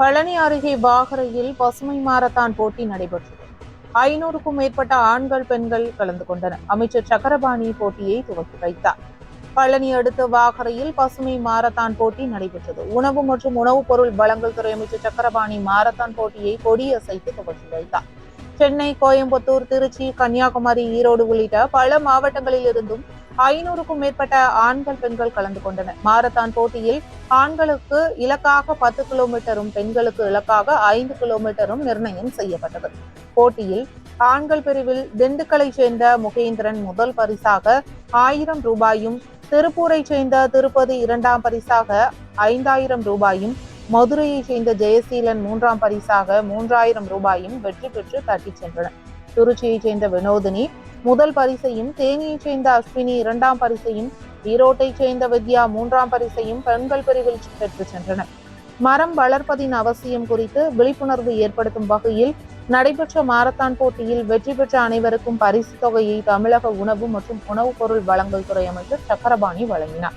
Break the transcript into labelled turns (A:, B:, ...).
A: பழனி அருகே பாகரையில் பசுமை மாரத்தான் போட்டி நடைபெற்றது. ஐநூறுக்கும் மேற்பட்ட ஆண்கள் பெண்கள் கலந்து கொண்டனர். அமைச்சர் சக்கரபாணி போட்டியை துவக்கி வைத்தார். பழனி அடுத்த வாகரையில் பசுமை மாரத்தான் போட்டி நடைபெற்றது. உணவு மற்றும் உணவுப் பொருள் வழங்கல் துறை அமைச்சர் சக்கரபாணி மாரத்தான் போட்டியை கொடியசைத்து துவக்கி வைத்தார். சென்னை கோயம்புத்தூர் திருச்சி கன்னியாகுமரி ஈரோடு உள்ளிட்ட பல மாவட்டங்களில் இருந்தும் ஐநூறுக்கும் மேற்பட்ட ஆண்கள் பெண்கள் கலந்து கொண்டனர். மாரத்தான் போட்டியில் ஆண்களுக்கு இலக்காக பத்து கிலோமீட்டரும் பெண்களுக்கு இலக்காக ஐந்து கிலோமீட்டரும் நிர்ணயம் செய்யப்பட்டது. போட்டியில் ஆண்கள் பிரிவில் திண்டுக்கலைச் சேர்ந்த முகேந்திரன் முதல் பரிசாக ஆயிரம் ரூபாயும் திருப்பூரை சேர்ந்த திருப்பதி இரண்டாம் பரிசாக ஐந்தாயிரம் ரூபாயும் மதுரையைச் சேர்ந்த ஜெயசீலன் மூன்றாம் பரிசாக மூன்றாயிரம் ரூபாயும் வெற்றி பெற்று தட்டிச் சென்றனர். திருச்சியைச் சேர்ந்த வினோதினி முதல் பரிசையும் தேனியைச் சேர்ந்த அஸ்வினி இரண்டாம் பரிசையும் ஈரோட்டைச் சேர்ந்த வித்யா மூன்றாம் பரிசையும் பெண்கள் பிரிவில் பெற்று சென்றனர். மரம் வளர்ப்பதின் அவசியம் குறித்து விழிப்புணர்வு ஏற்படுத்தும் வகையில் நடைபெற்ற மாரத்தான் போட்டியில் வெற்றி பெற்ற அனைவருக்கும் பரிசு தொகையை தமிழக உணவு மற்றும் உணவுப் பொருள் வழங்கல் துறை அமைச்சர் சக்கரபாணி வழங்கினார்.